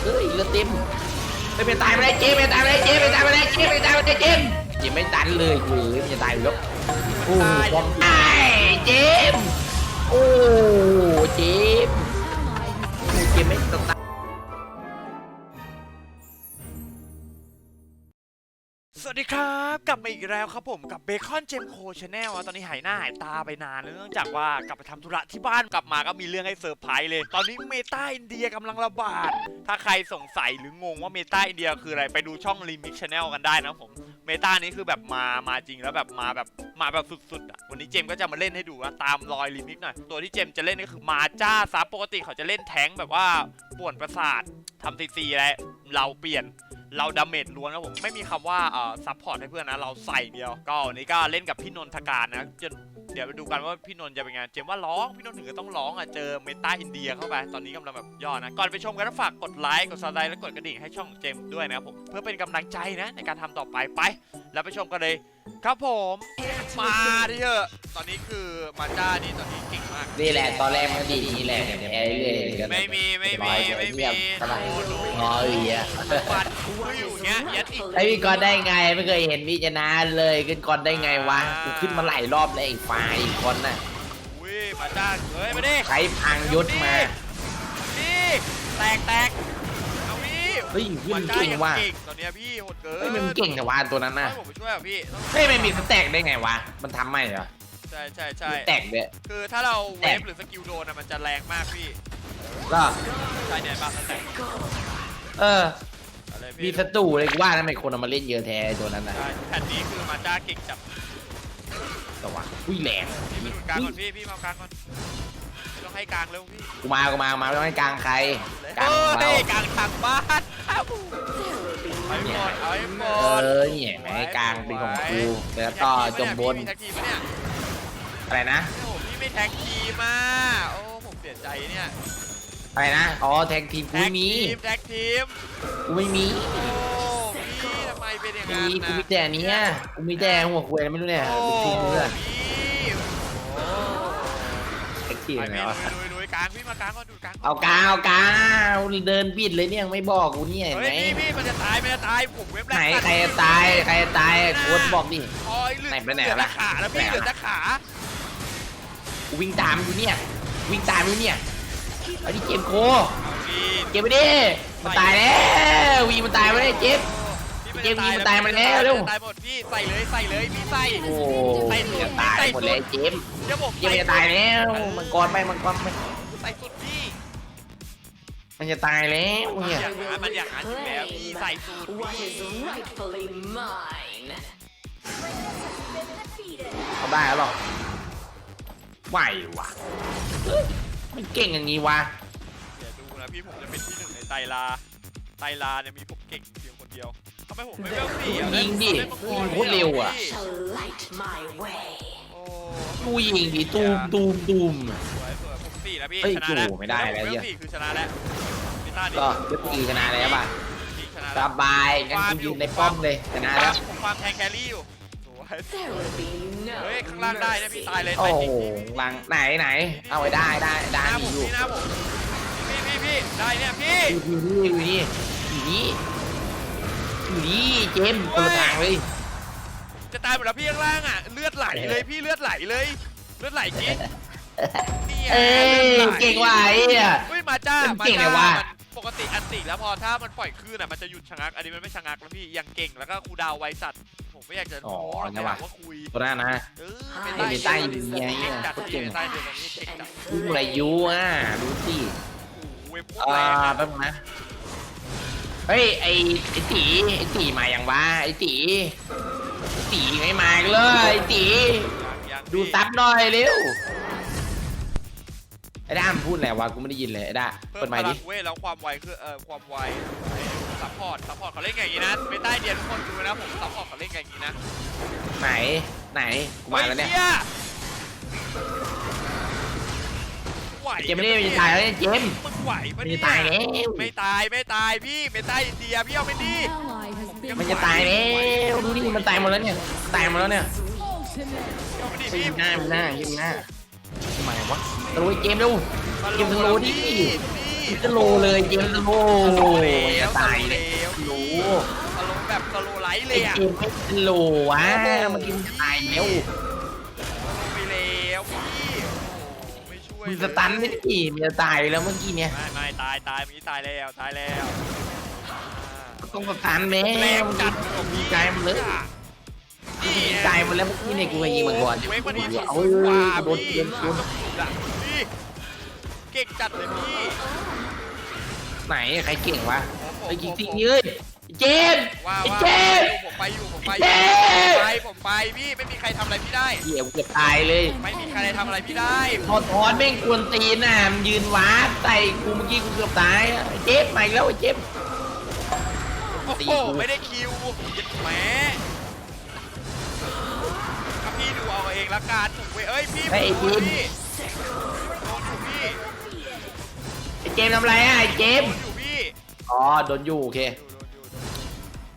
เฮ้ยเรือเต็มไม่เป็นตายไม่ได้เจมไม่ตายไม่ได้เจมไม่ตายไม่ได้เจมไม่ตายไม่ได้เจมเจมไม่ตันเลยเว้ยมันจะตายอยู่แล้วโอ้โหบอมตายเจมโอ้เจมโอ้เจมไม่ตายสวัสดีครับ กลับมาอีกแล้วครับผมกับเบคอนเจมโคชาแนลตอนนี้หายหน้าหายตาไปนานเนื่องจากว่ากลับไปทำธุระที่บ้านกลับมาก็มีเรื่องให้เซอร์ไพรส์เลย ตอนนี้เมตาอินเดียกำลังระบาด ถ้าใครสงสัยหรืองงว่าเมตาอินเดียคืออะไรไปดูช่องรีมิกชาแนลกันได้นะผมเมตานี้คือแบบมามาจริงแล้วแบบมาแบบมาแบบสุดๆอะวันนี้เจมก็จะมาเล่นให้ดูว่าตามรอยรีมิกหน่อยตัวที่เจมจะเล่นก็คือมาจ้าซับปกติเขาจะเล่นแทงแบบว่าป่วนประสาททำซีซีอะไรเราเปลี่ยน เราดาเมจล้วนครับผมไม่มีคำว่าเอ่อซัพพอร์ตให้เพื่อนนะเราใส่เดียว ก็วันนี้ก็เล่นกับพี่นนทการนะจะเดี๋ยวไปดูกันว่าพี่นนท์จะเป็นไงเจมว่าร้องพี่นนท์ถึงก็ต้องร้องอะเจอเมตาอินเดียเข้าไป ตอนนี้กำลังแบบยอดนะ ก่อนไปชมกันฝากกดไลค์กดซับสไครต์และกดกระดิ่งให้ช่องเจมด้วยนะครับผมเพื่อเป็นกำลังใจนะในการทำต่อไปไป แล้วไปชมกันเลย ครับผมมาดิเถอะตอนนี้คือมาจ้านี่ตอนนี้เก่งมากนี่แหละตอนแรกมันดีนี่แหละแพ้เรื่อยๆไม่มีไม่มีไม่มีตลาดโอ้โหงอเอียฟันกู อยู่เงี้ยยัดอีกไอพี่กอนได้ไงไม่เคยเห็นพี่ชนะเลยขึ้นก่อนได้ไงวะกูขึ้นมาหลายรอบแล้วไอ้ฝ่ายคนน่ะอุ้ยมาจ้าเฮ้ยมาดิใช้พังยศมานี่แตกแตกเอาพี่เฮ้ยพี่มามันจ้าเก่งยังว่ะเก่งตอนเนี้ยพี่โหดเกินเฮ้ยมันเก่งแต่ว่าตัวนั้นน่ะให้ผมไปช่วยอะพี่ต้องเฮ้ยไม่มีสแต็กได้ไงวะมันทำไม่เหรอใช่ใช่ใช่สแต็กเนี่ยคือถ้าเราเวแตกฟหรือสกิลโดนอะมันจะแรงมากพี่ก็ใช่เนี่ยบ้างสแต็กเออ อะไรมีพี่ศัตรูเลยกูว่าทำไมคนเอามาเล่นเยอะแท้ไอ้ตัวนั้นน่ะใช่แผ่นนี้คือมาจ้าเก่งจับแต่ว่าอุ้ยแหลงพี่มาดูกลางก่อนพี่พี่มากลางก่อนไม่ต้องให้กลางเร็วพี่กูมากูมากูมาไม่ต้องให้กลางใครกเอลางของเราอได้กลางทางบ้านเอาให้หมดเอาให้หมเอดอเนี่ยแม่ให้กลางเป็นของกูแล้วก็จมบนมีแท็กทีมปะเนี่ยอะไรนะ โอ้โหพี่ไม่แท็กทีมอะโอ้ผมเสียใจเนี่ย อะไรนะ อ๋อแท็กทีมกูแท็ไม่กมี ทีมแท็กทีมกูไม่มีโอ้พี่ทำไมเป็นอย่างมีนั้นกูนะมีแต่อันเนี้ยกูมีแต่หัวควยอะไรไม่รู้เนี่ยโอ้ทีมเพื่อพี่โอ้แท็กทีมไปไหนพี่วะลุยลุยลุยกลางพี่มากลางก่อนดูกลางเอากลางเอากลางเดินปิดเลยเนี่ยไม่บอกกูเนี่ยเห็นเฮ้ไหมยพี่พี่มันจะตายมันจะตายผมเว็บแรไหนกใครจะตายใครจะตายโค้ดบอกดิ โอ้ยเหลือไหนไปไหนเหลือแต่ล่ะขาแล้วพี่ไหนเหลือล่ะแต่ขา กูวิ่งตามอยู่เนี่ย วิ่งตามอยู่เนี่ย เอาดิเกมโคเอาพี่เก็บไปดิมันตายแล้ววีมันตายไปเลยเจ็บพี่เกมนี้จะมันตายมาแล้วเร็ว ตายหมดพี่ใส่เลยใส่เลยพี่ใส่ โอ้ใส่ยสุดจะตายใส่หมดสุเลยเจมเดี๋ยวผมเจมจะตายแล้วมังกรไปมังกรไปใส่สุดพี่มันจะตายแล้วมันเนี่ยอย่างนั้นมันอย่างนั้นอยู่แล้วพี่ใส่สุด What พี่ is rightfully mine? เขาได้แล้วหรอไหววะเอ้ย มันเก่งอย่างนี้วะเดี๋ยวดูนะพี่ผมจะเป็นที่หนึ่งในไตรลา ไตรลาเนี่ยมีผมเก่งเพียงคนเดียวทำไมผมไม่เวลสี่อะยิงดิเล่นมังกยิงรโคตรเร็วอะพี่ Shall light my way. โอ้กูยิงดิตูมตูมตูมสวยสวยผมสี่แล้วพี่เฮ้ยชนะแล้วโอ้โหไม่ได้แล้วเวเหี้ลยสี่คือชนะแล้วพี่ต้าดิก็ยกตีชนะแล้วป่ะพี่ชนะสแล้วบายงั้นกูยิงในป้อมเลยชนะแล้วผมความแทงแครี่อยู่ เฮ้ย ข้างล่างได้นะพี่ตายเลยโอ้ตายโหจริงลังไหนไหน เอาไว้ได้ได้หได้น้าผดีมอยู่พี่หน้าผมพี่พี่พี่ได้เนี่ยพี่อยู่นี่อยู่นี่อยู่นี่อยู่นี่เจมส์คนละทางเลย จะตายหมดแล้วพี่ข้างล่างอะเลือดไหลเลยพี่เลือดไหลเลยเลือดไหลจริงเนี่ยเอ้ยลือดไหล เก่งว่ะไอ้เนี่ย เฮ้ยมาจ้ามันเก่งเลยว่ะปกติอันติแล้วพอถ้ามันปล่อยคลื่นอะมันจะหยุดชะงักอันนี้มันไม่ชะงักแล้วพี่ยังเก่งแล้วก็ครูดาวไวสัตว์ ผมไม่อยากจะอ๋อโม้หรอกเนี่แต่ยว่ะว่าคุยตัวนั้นนะ เออไม่ไม่มีได้ใต้ยิงไงเก่งจัดโคตรพี่เก่งไม่ได้เดือนนี้เก่งจัดยิงอะไรยูอะดูสิโอ้โหเว็บโคตรอ่าแรงอะแป๊บนึงนะเฮ้ยไอไอตีไอตีมาอย่างวะไอตีไอ้ตีไม่มาอีกเลยไอตียังยังดูพี่ซับหน่อยเร็วไอ้ด้ามนพูดอะไรวะกูไม่ได้ยินเลยไอ้ด้าเพิ่เปิมดพไมค์ลัดิงเว้ยแล้วความไวคือเอ่อความไว ซัพพอร์ตซัพพอร์ตเขาเล่นไงอย่างนี้นะไม่ใต้เดียนทุกคนดูนะผมซัพพอร์ตเขาเล่นไงอย่างนี้นะไหนไหนกูมาแล้วเนี่ยฮ้ไหวเจมส์ไม่ได้จะตายแล้วเนี่ยเจมส์มึงไหวปะไม่เนี่ได้ตายแล้ว ไม่ตายไม่ตายพี่ไม่ตายอินเดียพี่เอาไปดิ ally has มันจะตายแล้วดูดิมันตายหมดแล้วเนี่ยตายหมดแล้วเนี่ยเอาไปดิยิพี่งหน้ายิงหน้ายิงหน้าทำไมวะตะลุยเกมเร็วเกมตะลุยดิ จะโลเลยเกมตะโลจะตายเลยโลอารมณ์แบบสโลไลท์เลไอ้ยอะเกมไม่เป็นโลวะเมื่อกี้มันตายแล้วลงไปแล้วพี่โอ้โหไม่ช่วยมีเลยสตันไม่ได้กี่มันจะตายแล้วเมื่อกี้เนี่ยไม่ไม่ตายตายเมื่อกี้ตายแล้วตายแล้วอ่าต้องสตันแม่แรงมันจัจัดดเลยมีใจมันเลยนี่มีใจมันแล้วเมื่อกี้เนี่ยกูไปยิงมันก่อนเว้ยวันนี้สุดเอากว่าโดนพี่โดนโดนพี่เก่งจัดเลยพี่ ไหนใครเก่งวะไอ้จริงจริงๆเอ้ยเจมส์ว่าไอ้ว่าเจมส์ผมไปอยู่ผมไปอเจยู่มส์ไปผมไปพี่ไม่มีใครทำอะไรพี่ได้ เหี้ยกูเกือบตายเลยไม่มีใครทำอะไรพี่ได้พอทอนแม่งกวนตีนน่ะมันยืนวาร์ปใส่กูเมื่อกี้กูเกือบตายอะไอ้เจมส์มาอีกแล้วไอ้เจมส์โอ้ตีโหกู ไม่ได้คิวเจ็ดแหมถ้าพี่ดูเอาเองละกันผมเว้ยเอ้ยพี่ไอ้ผมเจโดนมส์พี่โดนอยู่พี่ไอ้ เจมส์ทำอะไรอะไอ้เจโดมนส์อยู่พี่อ๋อโดนอยู่โอเคโดนอยู่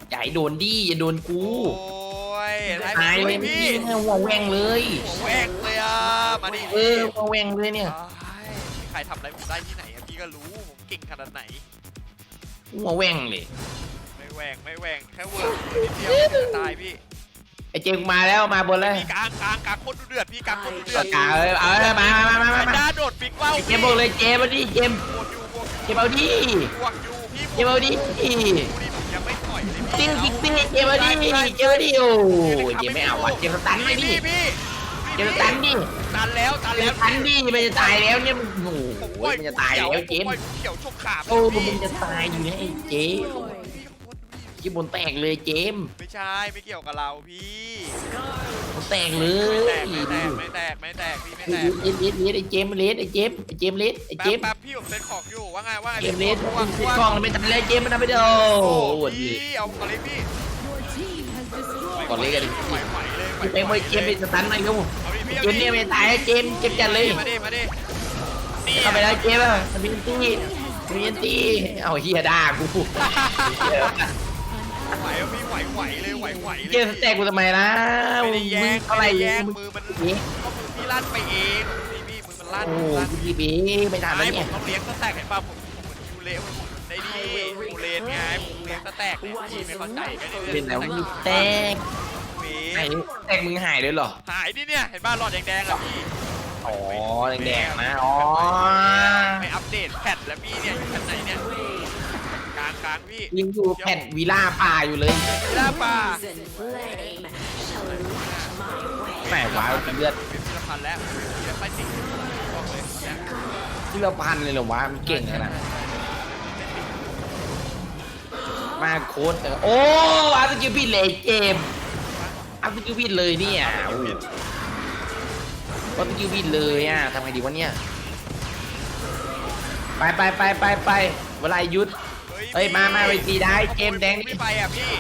อย่าให้โดนดิอย่าโดนกูโอ้ยท้ายตายผมเลด้วยยเมื่อพี่กี้เนี่ยหัวแหว่งเลยหัวแหวกเลยอะมาดิเออหัวแหว่งเลยเนี่ยอ้ายมีใครทำอะไรผมได้ที่ไหนอะพี่ก็รู้ผมเก่งขนาดไหน หัวแหว่งเลยไม่แหวงไม่แหวงแค่เวิร์กนิดเดียวจะตายพี่ ไอ้เจมส์มาแล้วมาบนแล้วพี่กลางกลางกลางโคนดูเดือดพี่กลางโคนดูเดือดกาเออเอาเออมามามามาแพมานด้าโดดฟิกเว้าเจมส์บอกเลยเจมส์มาดิเจมส์บวกอยู่บวกอยู่เจมส์เอาดิบวกอยู่พี่เจมส์เอาดิดูดิผมยังไม่ต่อยเลยจริพี่งจริงจริงเจมส์เอาดิเจมส์เอาดิโอ้ยเจมส์ไม่เอาว่ะเจมส์สตันไม่ดิพี่พี่เจมส์สตันดิตันแล้วตันเจแล้มวส์สตันดิมันจะตายแล้วเนี่ยมันโอ้ผมโหปล่อยมันจะตายแล้วเจมผมปล่อยส์เขียวชกขาโอ้พี่มันจะตายอยู่เนี่ยไอ้เจมส์ ที่บนแตกเลยเจมส์ไม่ใช่ไม่เกี่ยวกับเราพี่บนแตกเลไม่ยแตกไม่แตกไม่แตกไม่แตกพี่ไม่เลแตกสเลสเลสไอ้เจมส์เลสไอ้เจมส์ไอ้เจมส์เลสไอ้เจแป๊บมส์แป๊บพี่ผมเซ็นของอยู่ว่าไงว่าไงเจมส์เลสว่างติดว่างกล้องไม่ทันแล้วเจมส์มันทำไม่ได้โอ้โอ้โหพี่เอาก่อนเลยพี่ก่อนเลยกันดิไหวไหวเลยไหวไปไปเจมส์ไปสตันมาเร็วเอาดิพี่เจมส์เนี่ยไม่ตายเจมส์เจมส์จัดเลย มาดิมาดินี่เข้าไปแล้วเจมส์อะมีนตี้มีนตี้เอาเฮียด่ากู ไหวเอาพี่ไหวไหวเลยไหวไหวเลยเจมส์แตกกูทำไมล่ะไม่ได้แย่งเท่าไหร่ไม่ได้แย่งมึงมือมันนี่ก็มือพี่ลั่นไปเองนี่พี่มือมันลั่นโอ้มือมันลั่นยบีไม่ทันแล้วไม่ผเนี่ยมต้องเลี้ยงสแต็กเห็นป่ะผมผมเหมือนยูเละผมได้ดียูเลนไงผมเลี้ยงสแต็กเนี่ยพี่ไม่เข้าใจไม่ได้เป็นแล้วมีแตกเว้ไหนยแตกมึงหายเลยเหรอหายดิเนี่ยเห็นป่ะหลอดแดงๆอะพี่อ๋อแดงๆนะอ๋อไม่อัปเดตแพทแล้วพี่เนี่ยอยู่แพทไหนเนี่ยกลางกลางพี่ยังอยู่แผ่นวีล่าป่าอยู่เลยเวลาป่า and flame shall light my way. แหมว้าวเลือดเป็นพิพิธภัณฑ์แล้วเดี๋ยวไปสิงบอกเลยเนี่ยที่เราพันเลยเหรอวะมันเก่งขนาดนั้นมาโค้ดเออโอ้อาร์ตคิวพิดเลยเจมส์อาร์ตคิวพิดเลยเนี่ยโอ้โหอาร์ตคิวพิดเลยอะทำไงดีวะเนี่ยไปไปไปไปไปเวลาหยุด เฮ้ยมามาไปตีได้เกมแดงนี่ไม่ไปอะพี่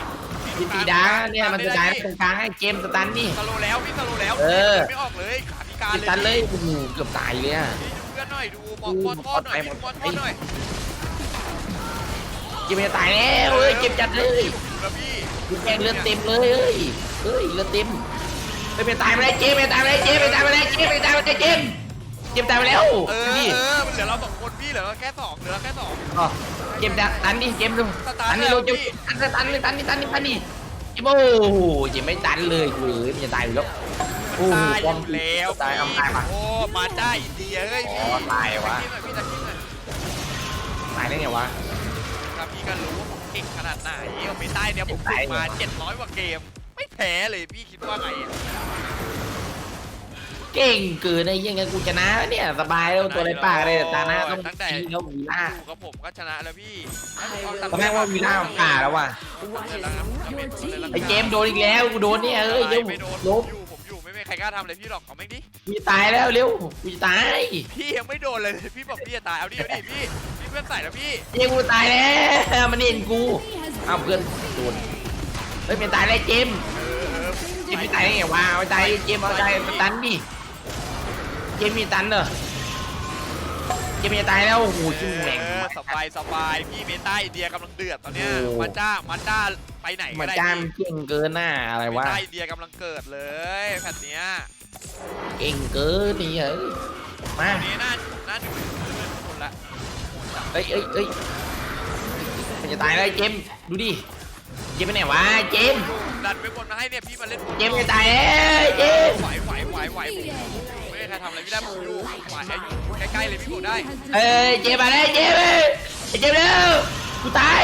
วิตีดาเนี่ยมันจะได้ตรงกลางให้เจมส์สตันนี่สโลแล้วพี่สโลแล้วเออไม่ออกเลยขาพิการสเลยตันเลยโอ้โหเกือบตายเลยอะพี่ดูเพื่อนหน่อยดูมองป้อนป้อนหน่อยหมดป้อนไปป้อนหน่อยเจมส์จะตายแล้วเอ้ยเจมส์จัดเลยแล้วพี่ดูแกงเลือดเต็มเลยเอ้ยเฮ้ยเลือดเต็มเฮ้ยไปตายมาแล้วเจมส์ไปตายมาแล้วเจมส์ไปตายมาแล้วเจมส์ไปตายมาแล้วเจม ส์เจมส์ตายมาแล้วเออนี่เออมันเหลือเราสองคนพี่เหลือเราแค่สองเหลือเราแค่สอง อ๋อเจมส์ตันดิเจมส์ดูสตาร์ทตันนี่เราแล้วจะพี่ตันตันตันตันตันตันนี่เจมส์โอ้โหเจมส์ไม่ตันเลยกูเอ้ยมันจะตายอยู่แล้วโอ้โหตายอป้อมยู่แล้วตายเอาตายปะโอ้มาจ้าอินเดียเฮ้ยอ๋อตายวะพี่ตะกี้หน่อยพี่ตะกี้หน่อยตายได้ไงวะ ครับพี่ก็รู้ว่าผมเก่งขนาดไหนเอาไปใต้เนี่ยผมฝึกมา700กว่าเกม ไม่แพ้เลยพี่คิดว่าไงอะ เก่งเกินไอ้ยังไงกูชนะแล้วเนี่ยสบายแล้วตัวอะไรปากเลยตาหน้าต้องตั้งแต่ ชี้แล้ววีล่าอยู่กับผมก็ชนะแล้วพี่ตอนแรกว่าวีล่ามันป่าแล้วว่ะไอ้เจมส์โดนอีกแล้วกูโดนเนี่ยเอ้ยเร็วไม่โดนลผมบอยู่ผมอยู่ไม่มีใครกล้าทำอะไรพี่หรอกเอาไม่ดิกูจะตายแล้วเร็วกูจะตายพี่ยังไม่โดนเลยพี่บอกพี่จะตายเอาดิเอาดิพี่พี่เพื่อนใส่แล้วพี่เจมส์กูตายแล้วมันเห็นกูเอาเพื่อนโดนเฮ้ยเป็นตายแล้วเจมส์เออเจมส์ไม่ตายได้ไงวะเอาตายเจมส์เอาตายสตันดิ เจมส์มีตันเหรอเจมส์จะตายแล้วโอ้โหชิ่งแหลงเออสบายสบายพี่เมตาอินเดียกำลังเดือดตอนเนี้ยโอ้มันจ้ามันจ้าไปไหนมาก็ได้จ้ามพี่เก่งเกินหน้าอะไรเมวะตาอินเดียกำลังเกิดเลยแผ่นเนี้ยเก่งเกินนี่เอ้ยมาตอนนี้น่าน่าจะเป็นเพื่อนทุกคนละโหดจังเอ้ยเอ้ยเอ้ยมันจะตายแล้วไอ้เจมส์ดูดิเจมส์ไปไหนวะเจมส์ดันไปบนมาให้เนี่ยพี่มาเล่นบนเจมส์จะตายแล้วเจมส์ไหวไหวไหวไหวผมไม่ได้ ใครทำอะไรพี่ได้ผมอยู่ไหวไอ้อยู่ใกล้ๆเลยพี่ผมได้เอ้ยเจมส์มาแล้วเจมส์เอ้ยไอ้เจมส์เร็วกูตาย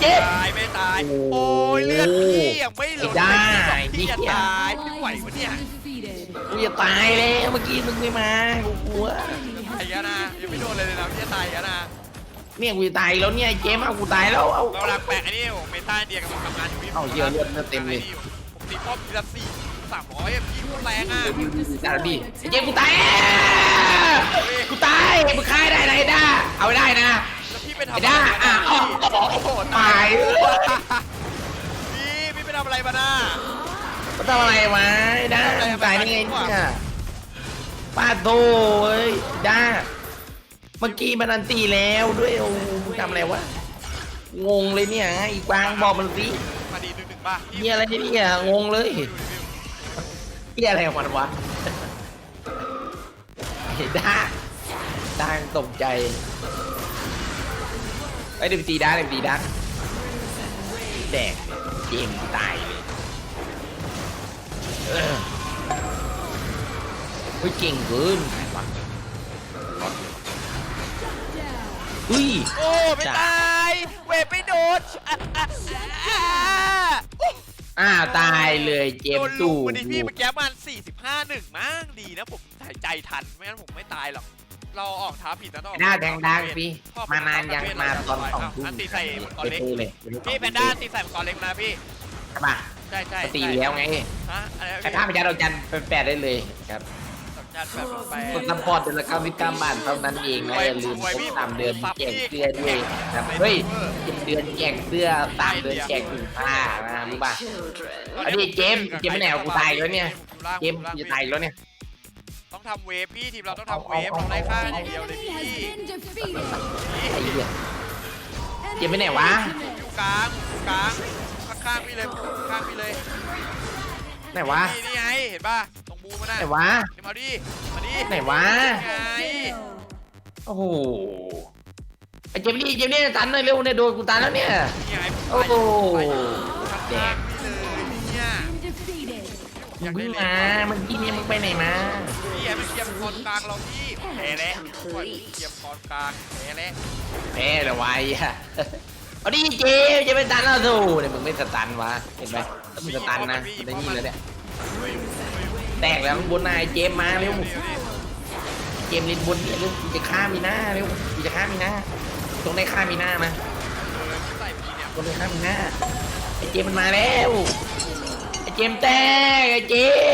เจมส์ตายไม่ตายโอ้โอ้ยเลือดพี่ยังไม่ลดได้เลยพี่จะตายพี่ไหวปะเนี่ยกูจะตายแล้วเมื่อกี้มึงไม่มากูกลัวไอ้ยะนะยังไม่โดนเลยเลยนะพี่จะตายยะนะเนี่ยกูจะตายแล้วเนี่ยไอ้เจมส์เอากูตายแล้วเอา เรากำลังแปะไอ้นี่ผมเมตาเดียกำลังทำงานอยู่พี่เอ้าเหี้ยเลือดเลือดเต็มเลย ผมตีป้อมทีละสี่ สามร้อยอะพี่โคตรแรงอะเดี๋ยวดิจ้าดิไอ้เจมส์กูตายแล้วกูตายมึงฆ่าได้ไหนด้าเอาไม่ได้นะแล้วพี่ไปทำไอ้ด้าอะอ๋อโอ้โหตายพี่พี่ไปทำอะไรมาน่ะก็ทำอะไรวะไอ้ด้ามึงตายได้ไงเนี่ยป้าโตเอ้ยด้าเมื่อกี้มันอันตีแล้วด้วยโอ้โหมึงทำอะไรวะงงเลยเนี่ยอีกวางบอกมันสิมาดีหนึ่งหนึ่งป่ะเหียอะไรเนี่ยงงเลย เหียอะไรของมันวะเห็นด้าด้าตกใจไอ้ยเดี๋ยวไปตีด้าเดี๋ยวไปตีด้าแดกเกมกูตายเลยเออเฮ้ยเก่งเกินใครวะอุ้ย โอ้ ไม่ตาย เวฟไม่โดนอะอะอะ อ้าวตายเลยเจมโดส์นลูตู่กวันนี้พี่เมื่อกี้มัน45หนึ่งมั้งดีนะผมหายใจทันไม่งั้นผมไม่ตายหรอก เราออกท้าผิดนะต้องออกหน้าแดงดังพี่ชอบมานานยังมาตอนสองทุ่มอันตีใส่มังกรไปเล็กพูดเลยพี่แพนด้าตีใส่มังกรเล็กมาพี่ ใช่ปะใช่ใช่ก็ตีแล้วไงฮะอะไรนะใครพี่ภาพพยาเราจันทร์เป็นแปดได้เลยครับ จัดแบบไปกดซัพพอร์ตเดือนละเก้าสิบเก้าบาทเท่านั้นเองนะอย่าลืมครบสามเดือนแจกเสื้อด้วยครับเฮ้ยเจ็ดเดือนแจกเสื้อสามเดือนแจกถุงผ้านะรู้ป่ะ Children. อันนี้เจมส์เจมส์ไม่แนวกูตายแล้วเนี่ยเกมกูจะตายอีกแล้วเนี่ยต้องทำเวฟพี่ทีมเราต้องทำเวฟเราได้ค่าอย่างเดียวเลยพี่ไอ้เหี้ยเจมส์ไปไหนวะอยู่กลางอยู่กลางข้างๆพี่เลยข้างๆพี่เลย ไหนวะ นี่นี่ไงเห็นป่ะตรงบูมันน่ะไหนวะนี่มาดิมาดิไหนวะ ไงโอ้โหไอ้เจมส์นี่เจมส์นี่ตันหน่อยเร็วเนี่ยโดนกูตันแล้วเนี่ย นี่ไงโอ้โหข้างแดกๆพี่เลยเนี่ยอยากมึได้งเลมายเมื่อกี้เนี่ยมึงไปไหนมา พี่แอบไปเกียมกอนกลางเราพี่แพ้แล้วปล่อยเกียมกอนกลางแพ้แล้ว แพ้เหรอวะไอ้เหี้ย เอาดิเจมจะเป็นตันแล้วสูเนี่ยมึงไม่สตันวะเห็นไหมถ้ามึงสตันนะมันได้ยินแล้วเนี่ยแตกแล้วบนนายเจมมาเร็วเจมเล่นบนเนี่ยเร็วกูจะฆ่ามีหน้าเร็วกูจะฆ่ามีหน้าตรงได้ฆ่ามีหน้ามาเออใส่พี่เนี่ยตรงได้ฆ่ามีหน้าไอเจมมันมาแล้วไอเจมแตกไอเจม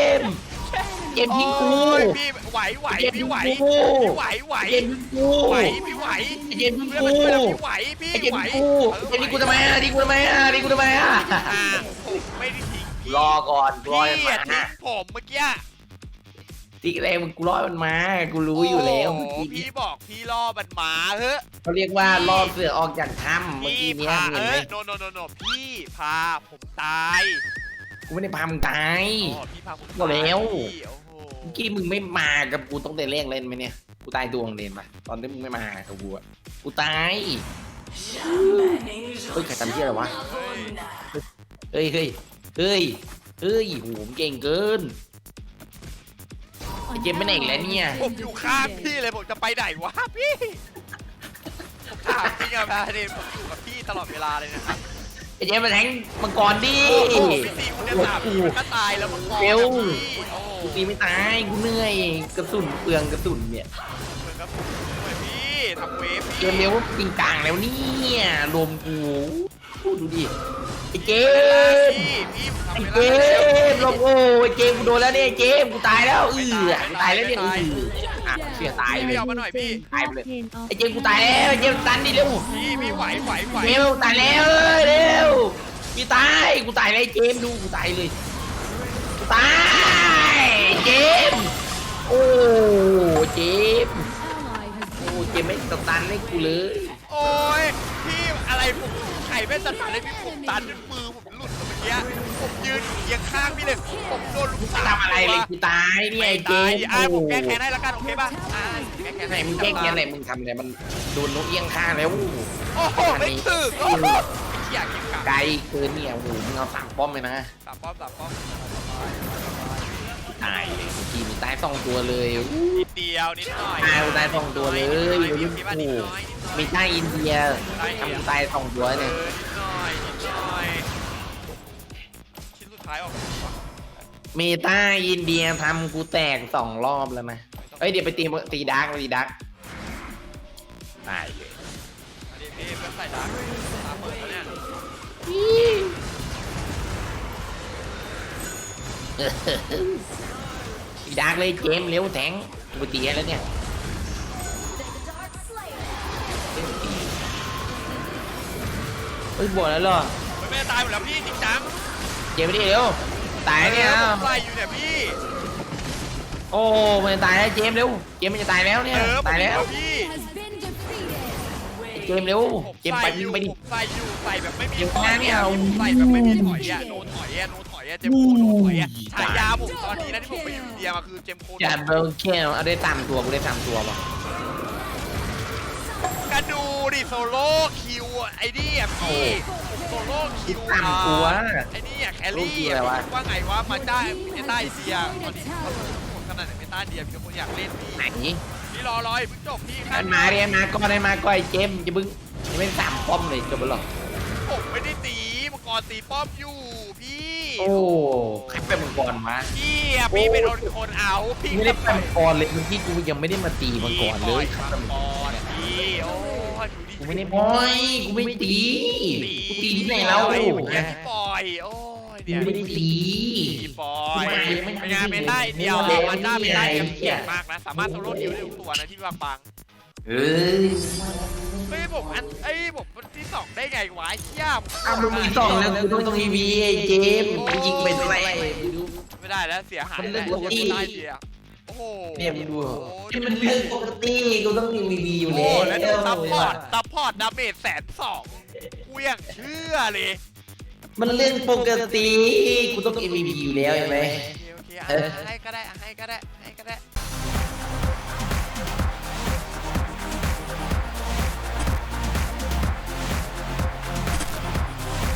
มส์ทิ้งกู โอ้ยพี่ไหวไหวเจมส์พี่ไหวทิ้งกู พี่ไหวไหวไอ้เจมส์ทิ้งกูไหวพี่ไหวไอ้เจมส์ทิ้งเพื่อนกูมาช่วยเราพี่ไหวพี่ไอ้เจมไหวส์ทิ้งกูไอ้นี่กูทำไมอะนี่กูทำไมอะนี่กูทำไมอะอ่าผมไม่ได้ทิ้งพี่รอก่อนรอพี่มันอะมาทิ้งผมเมื่อกี้ติ๊กแรงมึงกูรอมันมากูรู้อยู่แล้วโอ้เมื่อโหกี้พี่บอกพี่ล่อมันมาเฮ้ยเขาเรียกว่าล่อเสือออกจากถ้ำเมื่อพี่กี้เนี้ยพาเห็นเอ้ไหมยโนโนโนโนพี่พาผมตายกูไม่ได้พามึงตาย อ๋อพี่พาผมบอกแล้ว พี่โอ้โห เมื่อกี้มึงไม่มากับกูตั้งแต่แรกเล่นไหมเนี่ย กูตายดวงเด่นปะตอนที่มึงไม่มากับกูอะกูตายเฮ้ยใครทำเหี้ยอะไรวะเฮ้ยเฮ้ยเฮ้ยเฮ้ยเฮ้ยโหมเก่งเกินไอ้เจมไม่ไหนอีกแล้วเนี่ย ผมอยู่ข้างพี่เลยผมจะไปไหนวะพี่ถามจริงอะพาเดนผมอยู่กับพี่ตลอดเวลาเลยนะครับ เจมส์มาแทงมังกรดิ โอ้โหพี่ตีคุณจะถามพี่มันก็ตายแล้วมันมองเร็วนะพี่โอ้โหกูตีไม่ตายกูเหนื่อยกระสุนเปลืองกระสุนเนี่ยเหมือนกับผมด้วยพี่ทำเวฟเกพี่มเร็วปิงกลางแล้วเนี่ยรวมกู พูดดูดิไอ้เจมส์พี่พี่ผมไอ้ทำเจเวลาได้แล้วมส์ลงโอ้ไอ้เจมส์กูโดนแล้วเนี่ยเจมส์กูตายแล้วเออกูตายแล้วเนี่ยเอออะเสียตายเลย พี่เอามาหน่อยพี่ ตายไปเลยไอ้เจมส์กูตายแล้วไอ้เจมส์ตันดิเร็วพี่พี่ไหวไหวไหวเจมส์ตายแล้วเอ้ยเร็วพี่ตายกูตายเลยเจมส์ดูกูตายเลยกูตายเจมส์โอ้เจมส์โอ้เจมส์ไม่สตันให้กูเลย โอ้ผมไข่ไม่ตันเลยพี่ผมตันจนมือผมหลุดเมื่อกี้ผมยืนเอียงข้างพี่เลยผมโดนลูกสาวทำอะไรเลยกูตายเนี่ยไม่ไอ้เจตายมส์อะผมแก้แค้นให้แล้วกันโอเคป่ะอ่าแก้แค้นไหนให้มึงแกล้งเงี้ยไหนมึงทำอะไรมันโดนนกเอี้ยงข้างแล้วโอ้โหไม่ถึงโอ้โหอยากกินกลับไกลเกินเนี่ยโอ้โหมึงเอาสั่งป้อมเลยนะสามป้อมสามป้อม ตายเลยเมื่อกี้มึงตายสองตัวเลยนิดเดียวนิดหน่อยตายกูตายสองตัวเลยนิดหน่อยโอ้คิดว่านิดโหน้อยนิดน้อยไม่ใช่อินเดียทำกูตายสองตัวเอเนี่ยอนิดหน่อยนิดหน่อยชิ้นสุดท้ายออกมาเมตาอินเดียทำกูแตกสองรอบแล้วนะเอ้ยเดี๋ยวไปตีตีดาร์กตีดาร์กตายเลยอันนี้พี่เพื่อนใส่ดาร์กตามเปิดแล้วเนี่ย ตีดาร์กเลยเจมส์เร็วแทงกูตีให้แล้วเนี่ยเฮ้ยบวชแล้วเหรอไม่ได้ตายหมดแล้วพี่จริงจังเจมส์ไปดิเร็วตายเนี่ย ผมใส่อยู่เนี่ยพี่โอ้มันจะตายแล้วเจมส์เร็วเจมส์มันจะตายแล้วเนี่ยเออผมตายแล้วพี่ has been defeated. เจมส์เร็วผมเจมส์ไปใส่อยิงยู่ไปดิ ผมใส่อยู่ใส่แบบไม่มีเดี๋ยวถอยนะเนี่ย ผมใส่แบบไม่มีถอยอะโนถอยอะโนถ อยอะเจมโคโนถอยอะฉายาผมตอนนี้นะที่ผมไปอยู่อินเดียมาคือเจมโคโนจัดเบลเคนเอาได้ตามตัวกูได้ตามตัวป่ะก็ดูดิโซโล่คิวไอ้นี่อะพี่ผมโซโล่คิวตามตัวไอ้นี่อะแคลลูกรี่คืออะไรอะวะพี่ว่าไงวะมาได้เมตาอินเดียตอนนี้เขาโหดขนาดไหนเมตาอินเดียพี่คนอยากเล่นพี่ไหนพี่รอรออย่าเพิ่งจบพี่มันมาเรียมาก็ได้มาก็ไอ้เจมส์จะบึ้งยังไม่ได้สามป้อมเลยจบแล้วหรอผมไม่ได้ตีมังกรตีป้อมอยู่พี่ โอ้ใครเป็นมังกรมาพี่อะพี่เป็นคนคนเอาพี่ไม่ได้เป็นมังกรเลยเมื่อกี้กูยังไม่ได้มาตีมังกรเลยพี่ปล่อมังกรพี่โอ้ยดูดิกูไม่ได้ปล่อยกูไม่ตีกูตีที่ไหนแล้วปล่อยเมื่อกี้พี่ปล่อยโอ้ยกูเนี่ยไม่ได้ตีพี่ปอยเป็นไงานเป็นได้เดียวมันได้เป็นได้เก่งมากนะสามารถโซโล่คิวได้ทุกตัวนะที่วางปังเอ้ยเฮ้ยผมอันเอ้ยผมที่ สองได้ไงวะเชี่ยอ้าวมึงมีสองแล้วกูต้องต้องมีวีไอ้เจมส์กูยิงไปเท่าไหร่ไม่รู้ไม่ได้แล้วเสียหายมันเรื่แล้อวงปกติ ได้เดียวโอ้โหเนี่ยมึงดูที่มันเรื่องปกติกูต้องมีวีวีอยู่โอ้แล้วแล้วดูซัพพอร์ตซัพพอร์ตดาเมจแสนสองกูยังเชื่อเลย มันเรื่องปกติกูต้อง MVP อยู่แล้วใช่ไหม โอเคโอเคเออ ให้ก็ได้ให้ก็ได้ให้ก็ได้